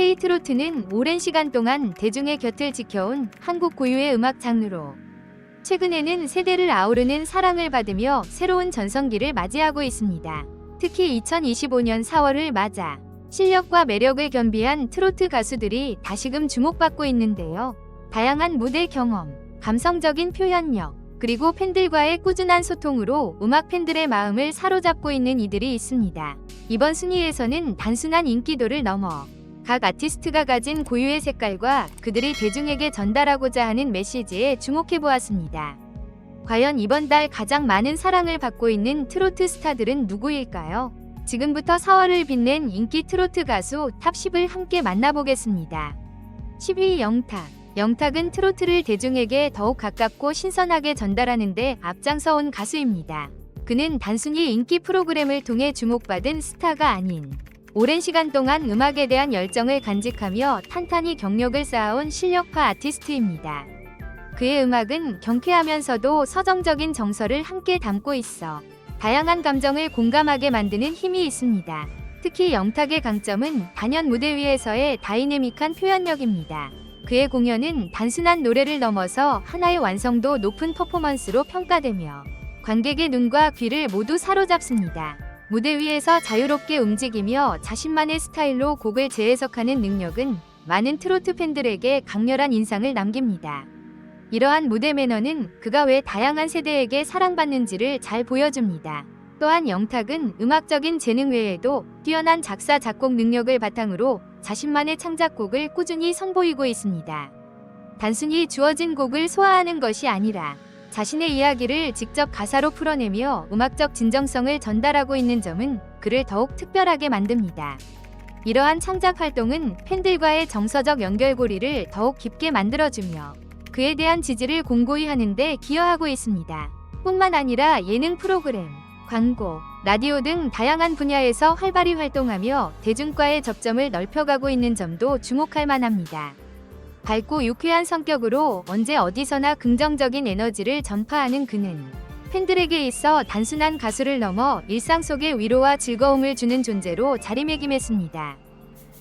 K-트로트는 오랜 시간 동안 대중의 곁을 지켜온 한국 고유의 음악 장르로 최근에는 세대를 아우르는 사랑을 받으며 새로운 전성기를 맞이하고 있습니다. 특히 2025년 4월을 맞아 실력과 매력을 겸비한 트로트 가수들이 다시금 주목받고 있는데요. 다양한 무대 경험, 감성적인 표현력, 그리고 팬들과의 꾸준한 소통으로 음악 팬들의 마음을 사로잡고 있는 이들이 있습니다. 이번 순위에서는 단순한 인기도를 넘어 각 아티스트가 가진 고유의 색깔과 그들이 대중에게 전달하고자 하는 메시지에 주목해 보았습니다. 과연 이번 달 가장 많은 사랑을 받고 있는 트로트 스타들은 누구일까요? 지금부터 4월을 빛낸 인기 트로트 가수 탑10을 함께 만나보겠습니다. 10위 영탁. 영탁은 트로트를 대중에게 더욱 가깝고 신선하게 전달하는데 앞장서 온 가수입니다. 그는 단순히 인기 프로그램을 통해 주목받은 스타가 아닌 오랜 시간 동안 음악에 대한 열정을 간직하며 탄탄히 경력을 쌓아온 실력파 아티스트입니다. 그의 음악은 경쾌하면서도 서정적인 정서를 함께 담고 있어 다양한 감정을 공감하게 만드는 힘이 있습니다. 특히 영탁의 강점은 단연 무대 위에서의 다이내믹한 표현력입니다. 그의 공연은 단순한 노래를 넘어서 하나의 완성도 높은 퍼포먼스로 평가되며 관객의 눈과 귀를 모두 사로잡습니다. 무대 위에서 자유롭게 움직이며 자신만의 스타일로 곡을 재해석하는 능력은 많은 트로트 팬들에게 강렬한 인상을 남깁니다. 이러한 무대 매너는 그가 왜 다양한 세대에게 사랑받는지를 잘 보여줍니다. 또한 영탁은 음악적인 재능 외에도 뛰어난 작사 작곡 능력을 바탕으로 자신만의 창작곡을 꾸준히 선보이고 있습니다. 단순히 주어진 곡을 소화하는 것이 아니라 자신의 이야기를 직접 가사로 풀어내며 음악적 진정성을 전달하고 있는 점은 그를 더욱 특별하게 만듭니다. 이러한 창작 활동은 팬들과의 정서적 연결고리를 더욱 깊게 만들어주며 그에 대한 지지를 공고히 하는데 기여하고 있습니다. 뿐만 아니라 예능 프로그램, 광고, 라디오 등 다양한 분야에서 활발히 활동하며 대중과의 접점을 넓혀가고 있는 점도 주목할 만합니다. 밝고 유쾌한 성격으로 언제 어디서나 긍정적인 에너지를 전파하는 그는 팬들에게 있어 단순한 가수를 넘어 일상 속의 위로와 즐거움을 주는 존재로 자리매김했습니다.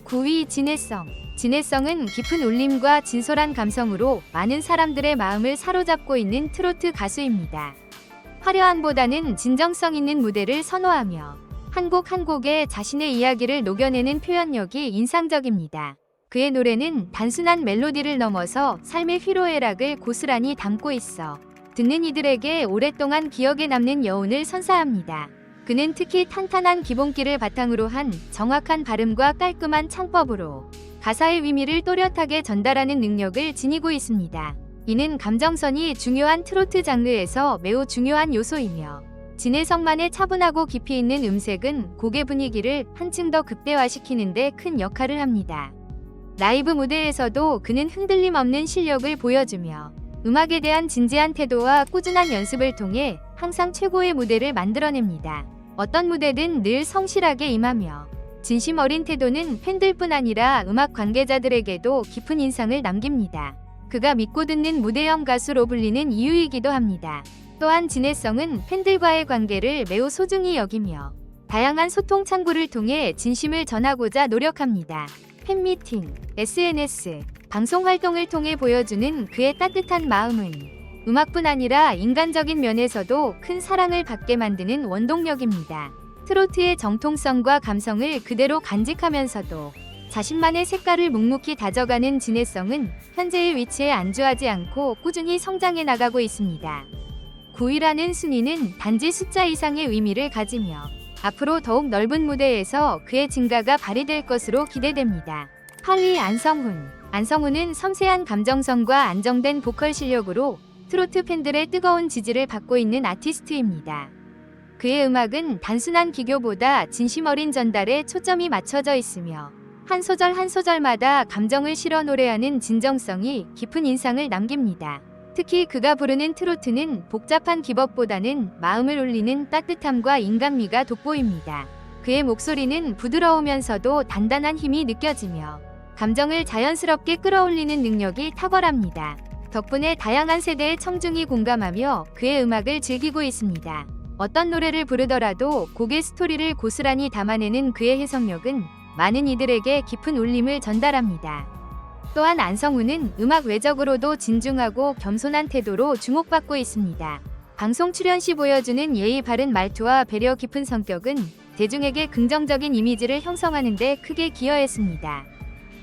9위 진해성 진해성은 깊은 울림과 진솔한 감성으로 많은 사람들의 마음을 사로잡고 있는 트로트 가수입니다. 화려함보다는 진정성 있는 무대를 선호하며 한 곡 한 곡에 자신의 이야기를 녹여내는 표현력이 인상적입니다. 그의 노래는 단순한 멜로디를 넘어서 삶의 희로애락을 고스란히 담고 있어 듣는 이들에게 오랫동안 기억에 남는 여운을 선사합니다. 그는 특히 탄탄한 기본기를 바탕으로 한 정확한 발음과 깔끔한 창법으로 가사의 의미를 또렷하게 전달하는 능력을 지니고 있습니다. 이는 감정선이 중요한 트로트 장르에서 매우 중요한 요소이며 진해성만의 차분하고 깊이 있는 음색은 곡의 분위기를 한층 더 극대화시키는 데 큰 역할을 합니다. 라이브 무대에서도 그는 흔들림 없는 실력을 보여주며 음악에 대한 진지한 태도와 꾸준한 연습을 통해 항상 최고의 무대를 만들어냅니다. 어떤 무대든 늘 성실하게 임하며 진심 어린 태도는 팬들뿐 아니라 음악 관계자들에게도 깊은 인상을 남깁니다. 그가 믿고 듣는 무대형 가수로 불리는 이유이기도 합니다. 또한 진해성은 팬들과의 관계를 매우 소중히 여기며 다양한 소통 창구를 통해 진심을 전하고자 노력합니다. 팬미팅, SNS, 방송 활동을 통해 보여주는 그의 따뜻한 마음은 음악뿐 아니라 인간적인 면에서도 큰 사랑을 받게 만드는 원동력입니다. 트로트의 정통성과 감성을 그대로 간직하면서도 자신만의 색깔을 묵묵히 다져가는 진해성은 현재의 위치에 안주하지 않고 꾸준히 성장해 나가고 있습니다. 9위라는 순위는 단지 숫자 이상의 의미를 가지며 앞으로 더욱 넓은 무대에서 그의 증가가 발휘될 것으로 기대됩니다. 8위 안성훈. 안성훈은 섬세한 감정성과 안정된 보컬 실력으로 트로트 팬들의 뜨거운 지지를 받고 있는 아티스트입니다. 그의 음악은 단순한 기교보다 진심 어린 전달에 초점이 맞춰져 있으며 한 소절 한 소절마다 감정을 실어 노래하는 진정성이 깊은 인상을 남깁니다. 특히 그가 부르는 트로트는 복잡한 기법보다는 마음을 울리는 따뜻함과 인간미가 돋보입니다. 그의 목소리는 부드러우면서도 단단한 힘이 느껴지며 감정을 자연스럽게 끌어올리는 능력이 탁월합니다. 덕분에 다양한 세대의 청중이 공감하며 그의 음악을 즐기고 있습니다. 어떤 노래를 부르더라도 곡의 스토리를 고스란히 담아내는 그의 해석력은 많은 이들에게 깊은 울림을 전달합니다. 또한 안성우는 음악 외적으로도 진중하고 겸손한 태도로 주목받고 있습니다. 방송 출연 시 보여주는 예의 바른 말투와 배려 깊은 성격은 대중에게 긍정적인 이미지를 형성하는 데 크게 기여했습니다.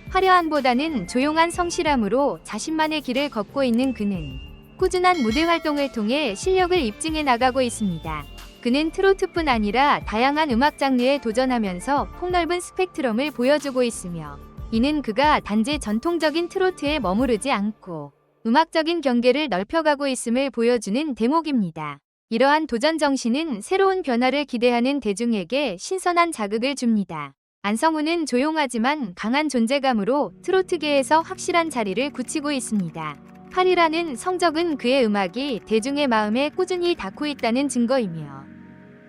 화려함보다는 조용한 성실함으로 자신만의 길을 걷고 있는 그는 꾸준한 무대 활동을 통해 실력을 입증해 나가고 있습니다. 그는 트로트뿐 아니라 다양한 음악 장르에 도전하면서 폭넓은 스펙트럼을 보여주고 있으며 이는 그가 단지 전통적인 트로트에 머무르지 않고 음악적인 경계를 넓혀가고 있음을 보여주는 대목입니다. 이러한 도전 정신은 새로운 변화를 기대하는 대중에게 신선한 자극을 줍니다. 안성우는 조용하지만 강한 존재감으로 트로트계에서 확실한 자리를 굳히고 있습니다. 8이라는 성적은 그의 음악이 대중의 마음에 꾸준히 닿고 있다는 증거이며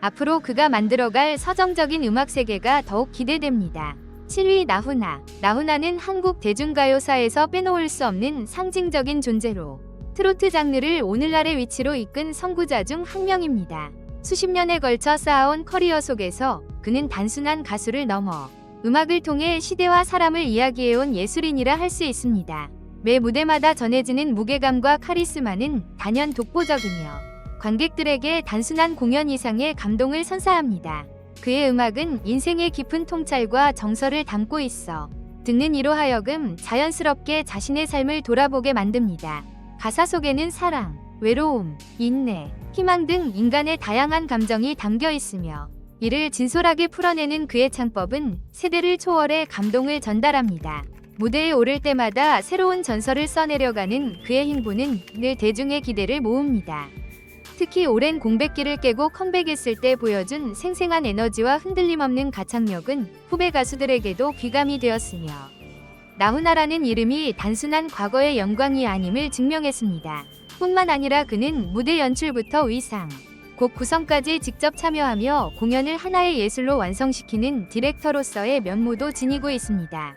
앞으로 그가 만들어갈 서정적인 음악 세계가 더욱 기대됩니다. 7위 나훈아. 나훈아는 한국 대중가요사에서 빼놓을 수 없는 상징적인 존재로 트로트 장르를 오늘날의 위치로 이끈 선구자 중 한 명입니다. 수십 년에 걸쳐 쌓아온 커리어 속에서 그는 단순한 가수를 넘어 음악을 통해 시대와 사람을 이야기해온 예술인이라 할 수 있습니다. 매 무대마다 전해지는 무게감과 카리스마는 단연 독보적이며 관객들에게 단순한 공연 이상의 감동을 선사합니다. 그의 음악은 인생의 깊은 통찰과 정서를 담고 있어 듣는 이로 하여금 자연스럽게 자신의 삶을 돌아보게 만듭니다. 가사 속에는 사랑, 외로움, 인내, 희망 등 인간의 다양한 감정이 담겨 있으며 이를 진솔하게 풀어내는 그의 창법은 세대를 초월해 감동을 전달합니다. 무대에 오를 때마다 새로운 전설을 써내려가는 그의 행보는 늘 대중의 기대를 모읍니다. 특히 오랜 공백기를 깨고 컴백했을 때 보여준 생생한 에너지와 흔들림 없는 가창력은 후배 가수들에게도 귀감이 되었으며 나훈아라는 이름이 단순한 과거의 영광이 아님을 증명했습니다. 뿐만 아니라 그는 무대 연출부터 의상, 곡 구성까지 직접 참여하며 공연을 하나의 예술로 완성시키는 디렉터로서의 면모도 지니고 있습니다.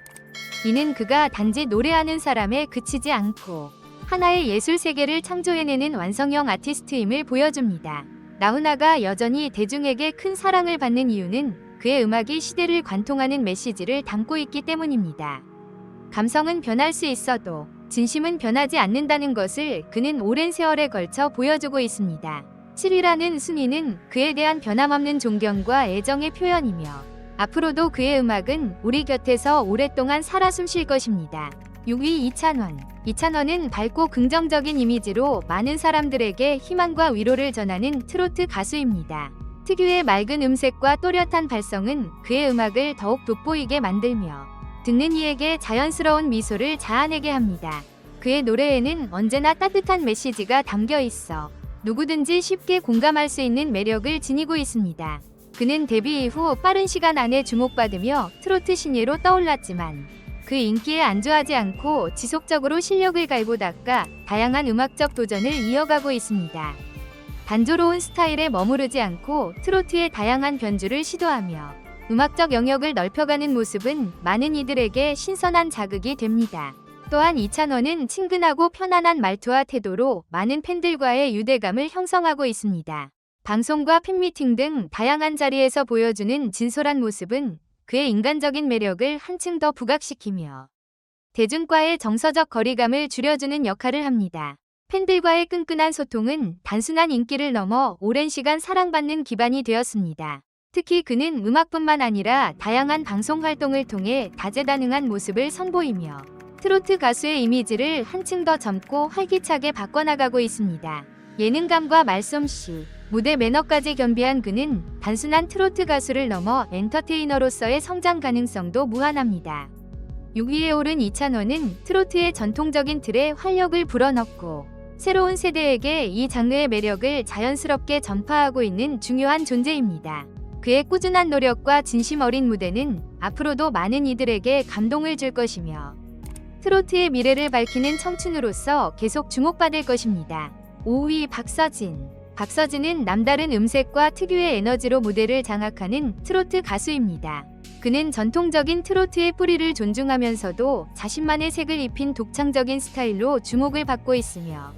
이는 그가 단지 노래하는 사람에 그치지 않고 하나의 예술 세계를 창조해내는 완성형 아티스트임을 보여줍니다. 나훈아가 여전히 대중에게 큰 사랑을 받는 이유는 그의 음악이 시대를 관통하는 메시지를 담고 있기 때문입니다. 감성은 변할 수 있어도 진심은 변하지 않는다는 것을 그는 오랜 세월에 걸쳐 보여주고 있습니다. 7위라는 순위는 그에 대한 변함없는 존경과 애정의 표현이며 앞으로도 그의 음악은 우리 곁에서 오랫동안 살아 숨쉴 것입니다. 6위 이찬원. 이찬원은 밝고 긍정적인 이미지로 많은 사람들에게 희망과 위로를 전하는 트로트 가수입니다. 특유의 맑은 음색과 또렷한 발성은 그의 음악을 더욱 돋보이게 만들며 듣는 이에게 자연스러운 미소를 자아내게 합니다. 그의 노래에는 언제나 따뜻한 메시지가 담겨 있어 누구든지 쉽게 공감할 수 있는 매력을 지니고 있습니다. 그는 데뷔 이후 빠른 시간 안에 주목받으며 트로트 신예로 떠올랐지만 그 인기에 안주하지 않고 지속적으로 실력을 갈고 닦아 다양한 음악적 도전을 이어가고 있습니다. 단조로운 스타일에 머무르지 않고 트로트의 다양한 변주를 시도하며 음악적 영역을 넓혀가는 모습은 많은 이들에게 신선한 자극이 됩니다. 또한 이찬원은 친근하고 편안한 말투와 태도로 많은 팬들과의 유대감을 형성하고 있습니다. 방송과 팬미팅 등 다양한 자리에서 보여주는 진솔한 모습은 그의 인간적인 매력을 한층 더 부각시키며 대중과의 정서적 거리감을 줄여주는 역할을 합니다. 팬들과의 끈끈한 소통은 단순한 인기를 넘어 오랜 시간 사랑받는 기반이 되었습니다. 특히 그는 음악뿐만 아니라 다양한 방송 활동을 통해 다재다능한 모습을 선보이며 트로트 가수의 이미지를 한층 더 젊고 활기차게 바꿔나가고 있습니다. 예능감과 말솜씨, 무대 매너까지 겸비한 그는 단순한 트로트 가수를 넘어 엔터테이너로서의 성장 가능성도 무한합니다. 6위에 오른 이찬원은 트로트의 전통적인 틀에 활력을 불어넣고 새로운 세대에게 이 장르의 매력을 자연스럽게 전파하고 있는 중요한 존재입니다. 그의 꾸준한 노력과 진심 어린 무대는 앞으로도 많은 이들에게 감동을 줄 것이며 트로트의 미래를 밝히는 청춘으로서 계속 주목받을 것입니다. 5위 박서진 박서진은 남다른 음색과 특유의 에너지로 무대를 장악하는 트로트 가수입니다. 그는 전통적인 트로트의 뿌리를 존중하면서도 자신만의 색을 입힌 독창적인 스타일로 주목을 받고 있으며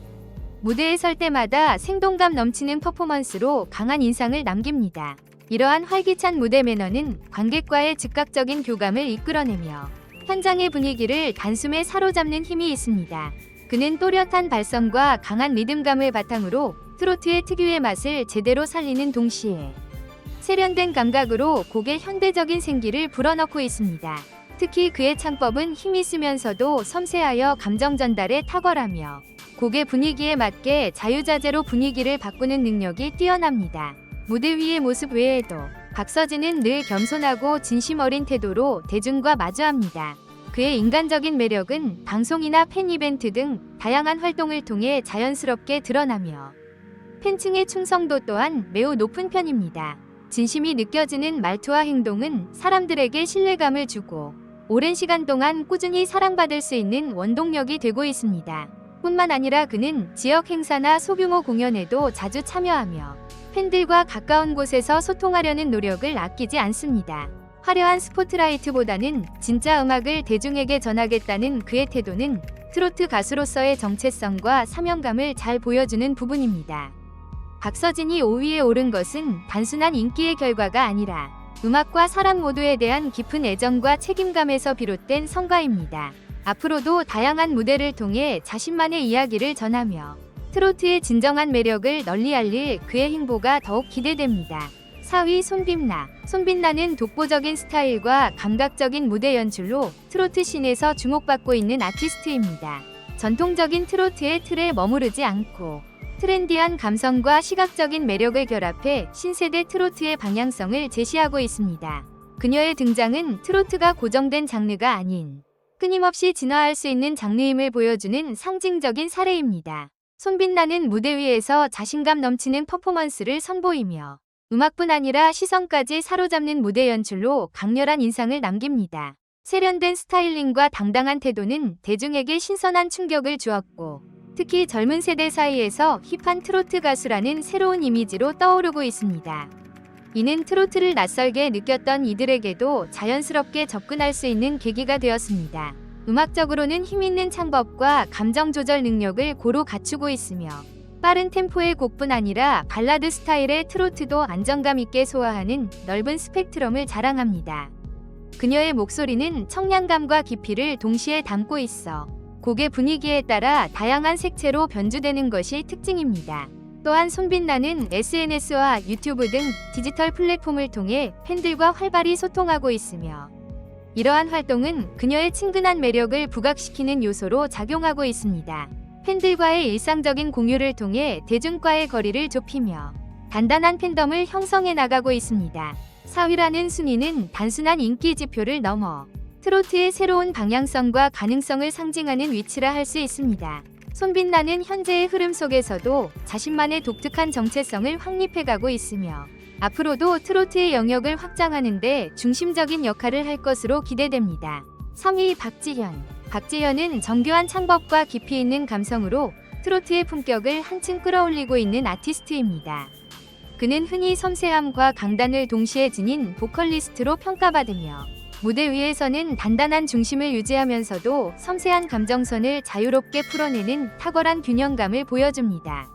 무대에 설 때마다 생동감 넘치는 퍼포먼스로 강한 인상을 남깁니다. 이러한 활기찬 무대 매너는 관객과의 즉각적인 교감을 이끌어내며 현장의 분위기를 단숨에 사로잡는 힘이 있습니다. 그는 또렷한 발성과 강한 리듬감을 바탕으로 트로트의 특유의 맛을 제대로 살리는 동시에 세련된 감각으로 곡의 현대적인 생기를 불어넣고 있습니다. 특히 그의 창법은 힘이 쓰면서도 섬세하여 감정 전달에 탁월하며 곡의 분위기에 맞게 자유자재로 분위기를 바꾸는 능력이 뛰어납니다. 무대 위의 모습 외에도 박서진은 늘 겸손하고 진심 어린 태도로 대중과 마주합니다. 그의 인간적인 매력은 방송이나 팬 이벤트 등 다양한 활동을 통해 자연스럽게 드러나며 팬층의 충성도 또한 매우 높은 편입니다. 진심이 느껴지는 말투와 행동은 사람들에게 신뢰감을 주고 오랜 시간 동안 꾸준히 사랑받을 수 있는 원동력이 되고 있습니다. 뿐만 아니라 그는 지역 행사나 소규모 공연에도 자주 참여하며 팬들과 가까운 곳에서 소통하려는 노력을 아끼지 않습니다. 화려한 스포트라이트보다는 진짜 음악을 대중에게 전하겠다는 그의 태도는 트로트 가수로서의 정체성과 사명감을 잘 보여주는 부분입니다. 박서진이 5위에 오른 것은 단순한 인기의 결과가 아니라 음악과 사람 모두에 대한 깊은 애정과 책임감에서 비롯된 성과입니다. 앞으로도 다양한 무대를 통해 자신만의 이야기를 전하며 트로트의 진정한 매력을 널리 알릴 그의 행보가 더욱 기대됩니다. 4위 손빛나 손빛나는 독보적인 스타일과 감각적인 무대 연출로 트로트 씬에서 주목받고 있는 아티스트입니다. 전통적인 트로트의 틀에 머무르지 않고 트렌디한 감성과 시각적인 매력을 결합해 신세대 트로트의 방향성을 제시하고 있습니다. 그녀의 등장은 트로트가 고정된 장르가 아닌 끊임없이 진화할 수 있는 장르임을 보여주는 상징적인 사례입니다. 손빛나는 무대 위에서 자신감 넘치는 퍼포먼스를 선보이며 음악뿐 아니라 시선까지 사로잡는 무대 연출로 강렬한 인상을 남깁니다. 세련된 스타일링과 당당한 태도는 대중에게 신선한 충격을 주었고 특히 젊은 세대 사이에서 힙한 트로트 가수라는 새로운 이미지로 떠오르고 있습니다. 이는 트로트를 낯설게 느꼈던 이들에게도 자연스럽게 접근할 수 있는 계기가 되었습니다. 음악적으로는 힘있는 창법과 감정 조절 능력을 고루 갖추고 있으며 빠른 템포의 곡뿐 아니라 발라드 스타일의 트로트도 안정감 있게 소화하는 넓은 스펙트럼을 자랑합니다. 그녀의 목소리는 청량감과 깊이를 동시에 담고 있어 곡의 분위기에 따라 다양한 색채로 변주되는 것이 특징입니다. 또한 손빛나는 SNS와 유튜브 등 디지털 플랫폼을 통해 팬들과 활발히 소통하고 있으며 이러한 활동은 그녀의 친근한 매력을 부각시키는 요소로 작용하고 있습니다. 팬들과의 일상적인 공유를 통해 대중과의 거리를 좁히며 단단한 팬덤을 형성해 나가고 있습니다. 4위라는 순위는 단순한 인기 지표를 넘어 트로트의 새로운 방향성과 가능성을 상징하는 위치라 할 수 있습니다. 손빛나는 현재의 흐름 속에서도 자신만의 독특한 정체성을 확립해가고 있으며 앞으로도 트로트의 영역을 확장하는데 중심적인 역할을 할 것으로 기대됩니다. 3위 박지현 박지현은 정교한 창법과 깊이 있는 감성으로 트로트의 품격을 한층 끌어올리고 있는 아티스트입니다. 그는 흔히 섬세함과 강단을 동시에 지닌 보컬리스트로 평가받으며 무대 위에서는 단단한 중심을 유지하면서도 섬세한 감정선을 자유롭게 풀어내는 탁월한 균형감을 보여줍니다.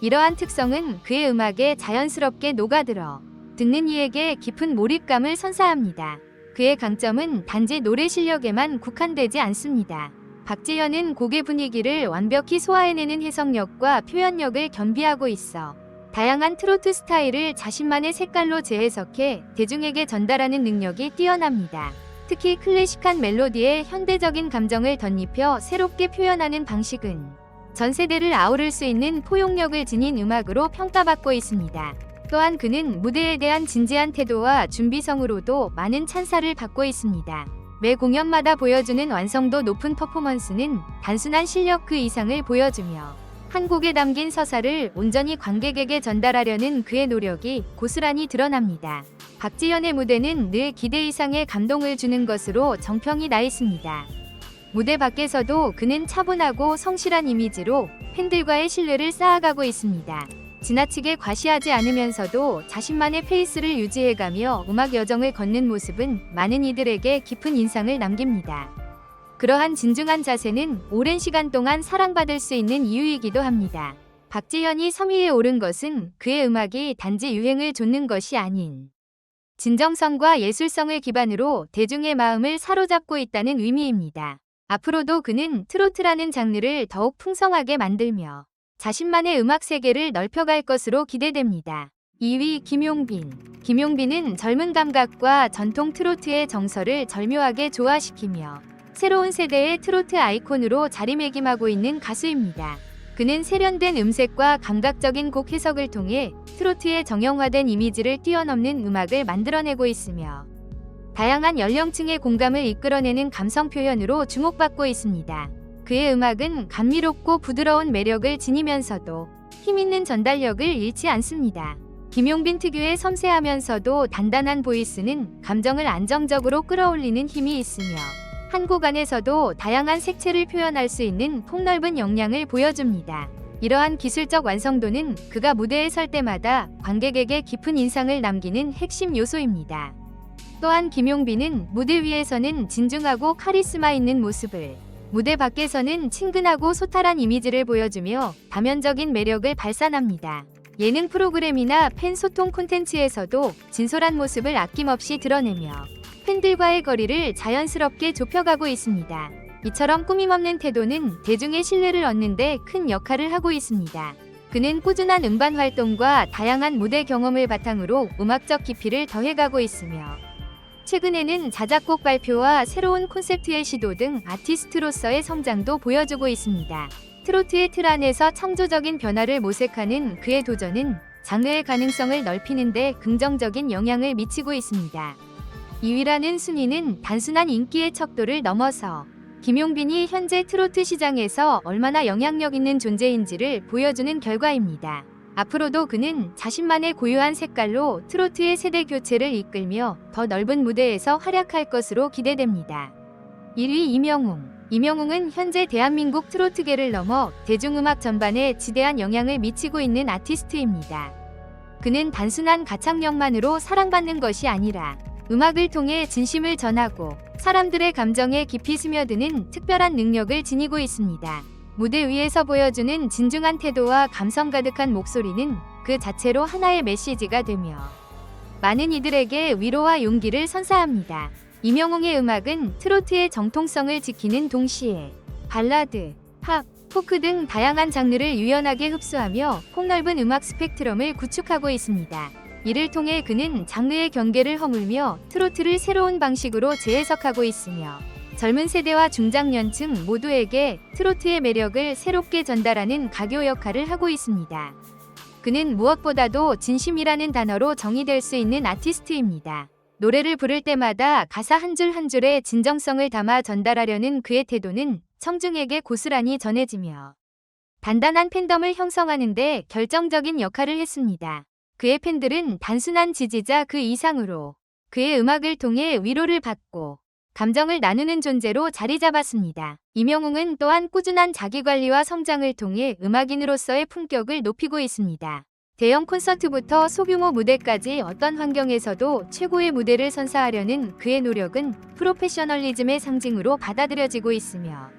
이러한 특성은 그의 음악에 자연스럽게 녹아들어 듣는 이에게 깊은 몰입감을 선사합니다. 그의 강점은 단지 노래 실력에만 국한되지 않습니다. 박지현은 곡의 분위기를 완벽히 소화해내는 해석력과 표현력을 겸비하고 있어 다양한 트로트 스타일을 자신만의 색깔로 재해석해 대중에게 전달하는 능력이 뛰어납니다. 특히 클래식한 멜로디에 현대적인 감정을 덧입혀 새롭게 표현하는 방식은 전 세대를 아우를 수 있는 포용력을 지닌 음악으로 평가받고 있습니다. 또한 그는 무대에 대한 진지한 태도와 준비성으로도 많은 찬사를 받고 있습니다. 매 공연마다 보여주는 완성도 높은 퍼포먼스는 단순한 실력 그 이상을 보여주며 한 곡에 담긴 서사를 온전히 관객에게 전달하려는 그의 노력이 고스란히 드러납니다. 박지현의 무대는 늘 기대 이상의 감동을 주는 것으로 정평이 나 있습니다. 무대 밖에서도 그는 차분하고 성실한 이미지로 팬들과의 신뢰를 쌓아가고 있습니다. 지나치게 과시하지 않으면서도 자신만의 페이스를 유지해가며 음악 여정을 걷는 모습은 많은 이들에게 깊은 인상을 남깁니다. 그러한 진중한 자세는 오랜 시간 동안 사랑받을 수 있는 이유이기도 합니다. 박지현이 3위에 오른 것은 그의 음악이 단지 유행을 좇는 것이 아닌 진정성과 예술성을 기반으로 대중의 마음을 사로잡고 있다는 의미입니다. 앞으로도 그는 트로트라는 장르를 더욱 풍성하게 만들며 자신만의 음악 세계를 넓혀갈 것으로 기대됩니다. 2위 김용빈. 김용빈은 젊은 감각과 전통 트로트의 정서를 절묘하게 조화시키며 새로운 세대의 트로트 아이콘으로 자리매김하고 있는 가수입니다. 그는 세련된 음색과 감각적인 곡 해석을 통해 트로트의 정형화된 이미지를 뛰어넘는 음악을 만들어내고 있으며 다양한 연령층의 공감을 이끌어내는 감성 표현으로 주목받고 있습니다. 그의 음악은 감미롭고 부드러운 매력을 지니면서도 힘있는 전달력을 잃지 않습니다. 김용빈 특유의 섬세하면서도 단단한 보이스는 감정을 안정적으로 끌어올리는 힘이 있으며 한곡 안에서도 다양한 색채를 표현할 수 있는 폭넓은 역량을 보여줍니다. 이러한 기술적 완성도는 그가 무대에 설 때마다 관객에게 깊은 인상을 남기는 핵심 요소입니다. 또한 김용빈은 무대 위에서는 진중하고 카리스마 있는 모습을, 무대 밖에서는 친근하고 소탈한 이미지를 보여주며 다면적인 매력을 발산합니다. 예능 프로그램이나 팬 소통 콘텐츠에서도 진솔한 모습을 아낌없이 드러내며 팬들과의 거리를 자연스럽게 좁혀가고 있습니다. 이처럼 꾸밈없는 태도는 대중의 신뢰를 얻는데 큰 역할을 하고 있습니다. 그는 꾸준한 음반 활동과 다양한 무대 경험을 바탕으로 음악적 깊이를 더해가고 있으며 최근에는 자작곡 발표와 새로운 콘셉트의 시도 등 아티스트로서의 성장도 보여주고 있습니다. 트로트의 틀 안에서 창조적인 변화를 모색하는 그의 도전은 장르의 가능성을 넓히는데 긍정적인 영향을 미치고 있습니다. 2위라는 순위는 단순한 인기의 척도를 넘어서 김용빈이 현재 트로트 시장에서 얼마나 영향력 있는 존재인지를 보여주는 결과입니다. 앞으로도 그는 자신만의 고유한 색깔로 트로트의 세대 교체를 이끌며 더 넓은 무대에서 활약할 것으로 기대됩니다. 1위 이명웅. 이명웅은 현재 대한민국 트로트계를 넘어 대중음악 전반에 지대한 영향을 미치고 있는 아티스트입니다. 그는 단순한 가창력만으로 사랑받는 것이 아니라 음악을 통해 진심을 전하고 사람들의 감정에 깊이 스며드는 특별한 능력을 지니고 있습니다. 무대 위에서 보여주는 진중한 태도와 감성 가득한 목소리는 그 자체로 하나의 메시지가 되며 많은 이들에게 위로와 용기를 선사합니다. 이명웅의 음악은 트로트의 정통성을 지키는 동시에 발라드, 팝, 포크 등 다양한 장르를 유연하게 흡수하며 폭넓은 음악 스펙트럼을 구축하고 있습니다. 이를 통해 그는 장르의 경계를 허물며 트로트를 새로운 방식으로 재해석하고 있으며 젊은 세대와 중장년층 모두에게 트로트의 매력을 새롭게 전달하는 가교 역할을 하고 있습니다. 그는 무엇보다도 진심이라는 단어로 정의될 수 있는 아티스트입니다. 노래를 부를 때마다 가사 한 줄 한 줄에 진정성을 담아 전달하려는 그의 태도는 청중에게 고스란히 전해지며 단단한 팬덤을 형성하는데 결정적인 역할을 했습니다. 그의 팬들은 단순한 지지자 그 이상으로 그의 음악을 통해 위로를 받고 감정을 나누는 존재로 자리 잡았습니다. 이명웅은 또한 꾸준한 자기관리와 성장을 통해 음악인으로서의 품격을 높이고 있습니다. 대형 콘서트부터 소규모 무대까지 어떤 환경에서도 최고의 무대를 선사하려는 그의 노력은 프로페셔널리즘의 상징으로 받아들여지고 있으며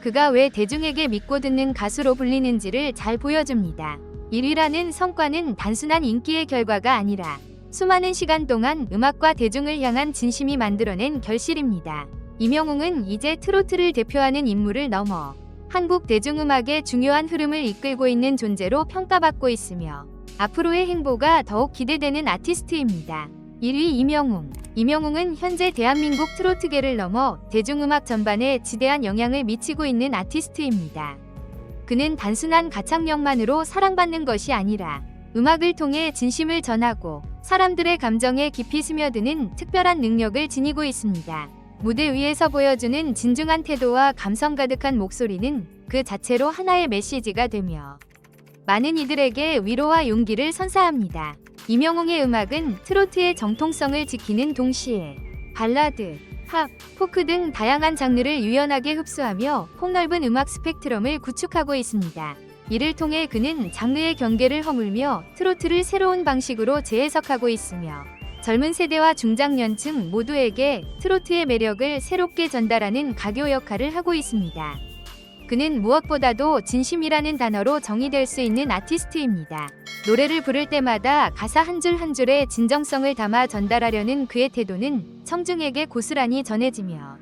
그가 왜 대중에게 믿고 듣는 가수로 불리는지를 잘 보여줍니다. 1위라는 성과는 단순한 인기의 결과가 아니라 수많은 시간 동안 음악과 대중을 향한 진심이 만들어낸 결실입니다. 이명웅은 이제 트로트를 대표하는 인물을 넘어 한국 대중음악의 중요한 흐름을 이끌고 있는 존재로 평가받고 있으며 앞으로의 행보가 더욱 기대되는 아티스트입니다. 1위 이명웅. 이명웅은 현재 대한민국 트로트계를 넘어 대중음악 전반에 지대한 영향을 미치고 있는 아티스트입니다. 그는 단순한 가창력만으로 사랑받는 것이 아니라 음악을 통해 진심을 전하고 사람들의 감정에 깊이 스며드는 특별한 능력을 지니고 있습니다. 무대 위에서 보여주는 진중한 태도와 감성 가득한 목소리는 그 자체로 하나의 메시지가 되며 많은 이들에게 위로와 용기를 선사합니다. 이명웅의 음악은 트로트의 정통성을 지키는 동시에 발라드, 팝, 포크 등 다양한 장르를 유연하게 흡수하며 폭넓은 음악 스펙트럼을 구축하고 있습니다. 이를 통해 그는 장르의 경계를 허물며 트로트를 새로운 방식으로 재해석하고 있으며 젊은 세대와 중장년층 모두에게 트로트의 매력을 새롭게 전달하는 가교 역할을 하고 있습니다. 그는 무엇보다도 진심이라는 단어로 정의될 수 있는 아티스트입니다. 노래를 부를 때마다 가사 한 줄 한 줄에 진정성을 담아 전달하려는 그의 태도는 청중에게 고스란히 전해지며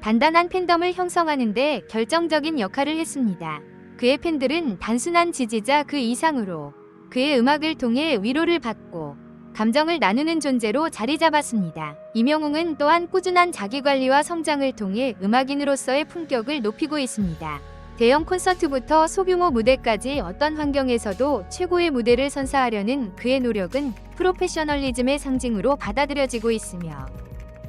단단한 팬덤을 형성하는데 결정적인 역할을 했습니다. 그의 팬들은 단순한 지지자 그 이상으로 그의 음악을 통해 위로를 받고 감정을 나누는 존재로 자리 잡았습니다. 이명웅은 또한 꾸준한 자기관리와 성장을 통해 음악인으로서의 품격을 높이고 있습니다. 대형 콘서트부터 소규모 무대까지 어떤 환경에서도 최고의 무대를 선사하려는 그의 노력은 프로페셔널리즘의 상징으로 받아들여지고 있으며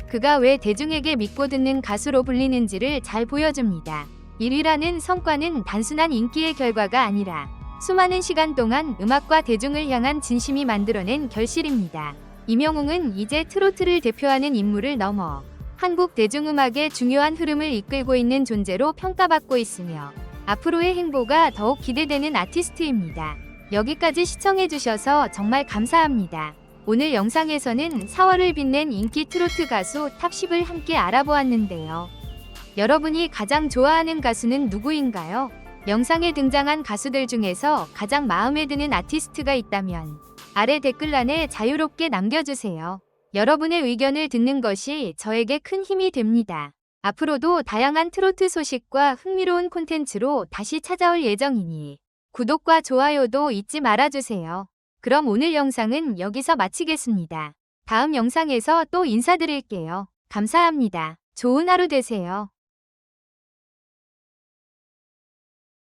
그가 왜 대중에게 믿고 듣는 가수로 불리는지를 잘 보여줍니다. 1위라는 성과는 단순한 인기의 결과가 아니라 수많은 시간 동안 음악과 대중을 향한 진심이 만들어낸 결실입니다. 이명웅은 이제 트로트를 대표하는 인물을 넘어 한국 대중음악의 중요한 흐름을 이끌고 있는 존재로 평가받고 있으며 앞으로의 행보가 더욱 기대되는 아티스트입니다. 여기까지 시청해주셔서 정말 감사합니다. 오늘 영상에서는 4월을 빛낸 인기 트로트 가수 탑10을 함께 알아보았는데요. 여러분이 가장 좋아하는 가수는 누구인가요? 영상에 등장한 가수들 중에서 가장 마음에 드는 아티스트가 있다면 아래 댓글란에 자유롭게 남겨주세요. 여러분의 의견을 듣는 것이 저에게 큰 힘이 됩니다. 앞으로도 다양한 트로트 소식과 흥미로운 콘텐츠로 다시 찾아올 예정이니 구독과 좋아요도 잊지 말아주세요. 그럼 오늘 영상은 여기서 마치겠습니다. 다음 영상에서 또 인사드릴게요. 감사합니다. 좋은 하루 되세요.